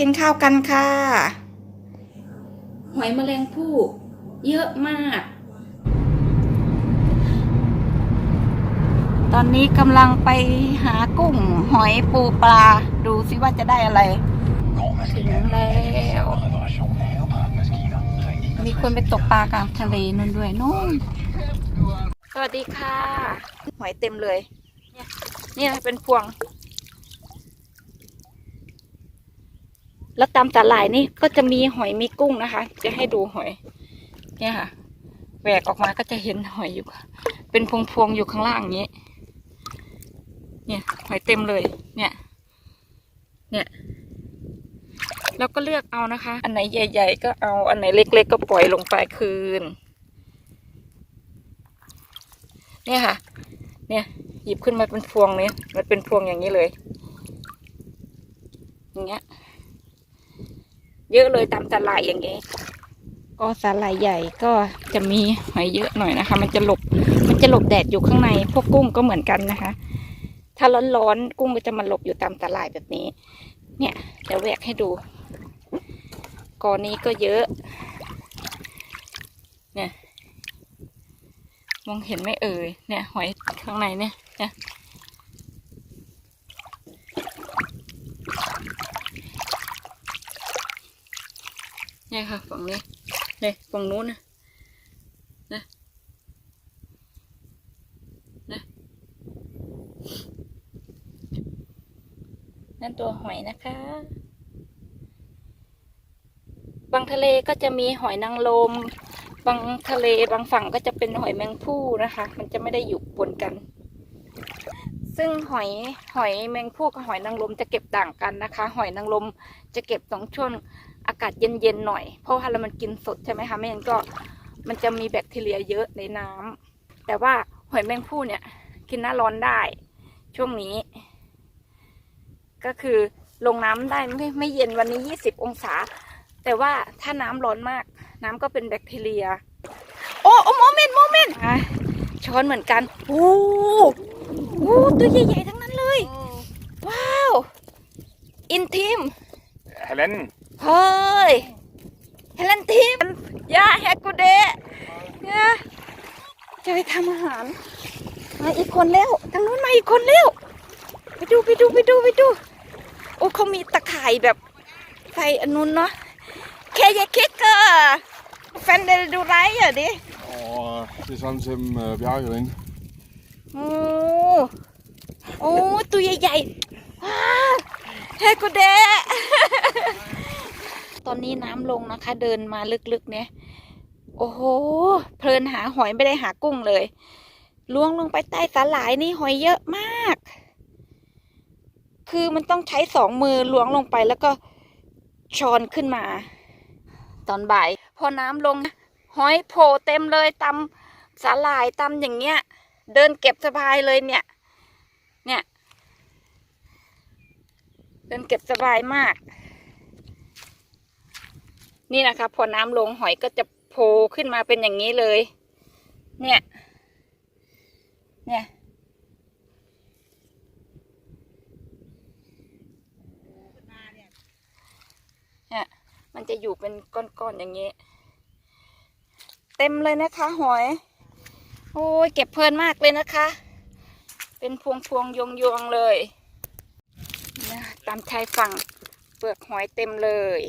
กินข้าวกันค่ะ หอยแมลงภู่เยอะมาก ตอนนี้กำลังไปหากุ้ง หอยปูปลา ดูซิว่าจะได้อะไร ถึงแล้ว มีคนไปตกปลากลางทะเลนู่นด้วยนู่น สวัสดีค่ะ หอยเต็มเลย เนี่ยนี่นะเป็นพวง แล้วตามตลาดนี่ก็จะมีหอยมีกุ้งนะคะ จะให้ดูหอย เนี่ยค่ะแหวกออกมาก็จะเห็นหอยอยู่ เป็นพวงๆอยู่ข้างล่างอย่างนี้ เนี่ยหอยเต็มเลย เนี่ย เนี่ยเราก็เลือกเอานะคะ อันไหนใหญ่ ๆ ก็เอา อันไหนเล็ก ๆ ก็ปล่อยลงไปคืน เนี่ยค่ะ เนี่ย หยิบขึ้นมาเป็นพวงนี้มันเป็นพวงอย่างนี้เลย อย่างเงี้ย เยอะเลยตามตลาดอย่างเงี้ยก็สาหร่ายใหญ่ก็จะมีหอยเยอะหน่อยนะคะ มันจะหลบมันจะหลบแดดอยู่ข้างใน พวกกุ้งก็เหมือนกันนะคะ ถ้าร้อนๆกุ้งก็จะมาหลบอยู่ตามตลาดแบบนี้ เนี่ยเดี๋ยวแหวกให้ดูกอนี้ก็เยอะ เนี่ยมองเห็นไหมเอ่ยเนี่ย หอยข้างในเนี่ยเนี่ย นี่ยค่ะ ฝั่งนี้เนี่ยฝั่งนู้นนะนะนะนั่นตัวหอยนะคะบางทะเลก็จะมีหอยนางรมบางทะเลบางฝั่งก็จะเป็นหอยแมงผู้นะคะ มันจะไม่ได้อยู่ปนกัน ซึ่งหอยหอยแมงผู้กับหอยนางรมจะเก็บต่างกันนะคะ หอยนางรมจะเก็บสองช่วงอากาศเย็นๆหน่อย เพราะว่าเรามันกินสดใช่ไหมคะไม่งั้นก็มันจะมีแบคทีเรียเยอะในน้ำแต่ว่าหอยแมงผู้เนี่ยกินหน้าร้อนได้ ช่วงนี้ ก็คือลงน้ำได้ไม่ไม่เย็นวันนี้ยี่สิบองศา แต่ว่าถ้าน้ำร้อนมาก น้ำก็เป็นแบคทีเรีย โอ้โอ้โมเมนต์โมเมนต์อะช้อนเหมือนกันโอ้ โหตัวใหญ่ๆทั้งนั้นเลย ว้าว อินทิม Helen, เฮ้ยเฮลันทีมย่าแฮกกูเดะเนี่ยจะไปทำอาหาร มาอีกคนแล้วทางนู้นมาอีกคนแล้วไปดูไปดูไปดูไปดู โอ้เขามีตะข่ายแบบใส่อันนู้นเนาะแค่ยาคิกเกอร์แฟนเดลดูไรอะดิ og det er sådan som uh, Bjarke derinde. โอ้โอ้ตัวใหญ่ๆว้าวแฮกกูเดะตอนนี้น้ำลงนะคะ เดินมาลึกๆ เนี่ย โอ้โห เพลินหาหอยไม่ได้หากุ้งเลย ล้วงลงไปใต้สาหร่ายนี่หอยเยอะมาก คือมันต้องใช้สองมือล้วงลงไปแล้วก็ช้อนขึ้นมา ตอนบ่าย พอน้ำลง หอยโผล่เต็มเลยตำสาหร่ายตำอย่างเงี้ย เดินเก็บสบายเลยเนี่ย เนี่ย เดินเก็บสบายมาก นี่นะคะ พอน้ำลงหอยก็จะโผล่ขึ้นมาเป็นอย่างนี้เลย เนี่ย เนี่ยเนี่ยมันจะอยู่เป็นก้อนๆอย่างนี้ เต็มเลยนะคะหอย โอ้ยเก็บเพลินมากเลยนะคะ เป็นพวงพวงๆยงเลยนะตามชายฝั่งเปลือกหอยเต็มเลย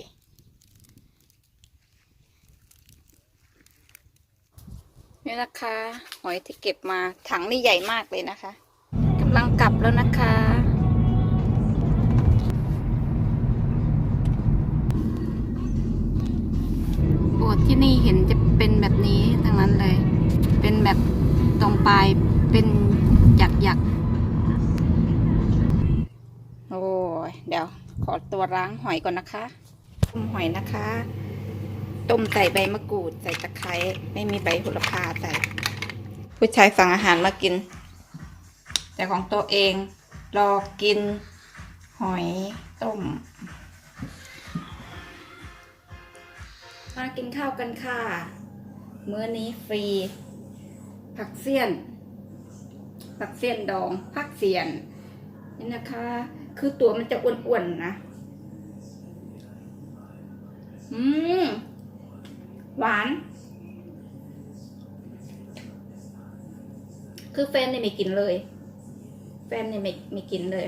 นี่นะคะ หอยที่เก็บมาถังนี่ใหญ่มากเลยนะคะกำลังกลับแล้วนะคะโบสถ์ที่นี่เห็นจะเป็นแบบนี้ทั้งนั้นเลย เป็นแบบ ตรงปลายเป็นหยักหยักโอ้ยเดี๋ยวขอตัวล้างหอยก่อนนะคะต้มหอยนะคะ ต้มใส่ใบมะกรูด ใส่ตะไคร้ไม่มีใบโหระพาใส่ ผู้ชายสั่งอาหารมากิน แต่ของตัวเองรอกินหอยต้ม มากินข้าวกันค่ะ มื้อนี้ฟรี ผักเสี้ยน ผักเสี้ยนดองผักเสี้ยนนี่นะคะ คือตัวมันจะอ้วนๆนะ อืม หวาน คือแฟนเนี่ยไม่กินเลย แฟนเนี่ยไม่ไม่กินเลย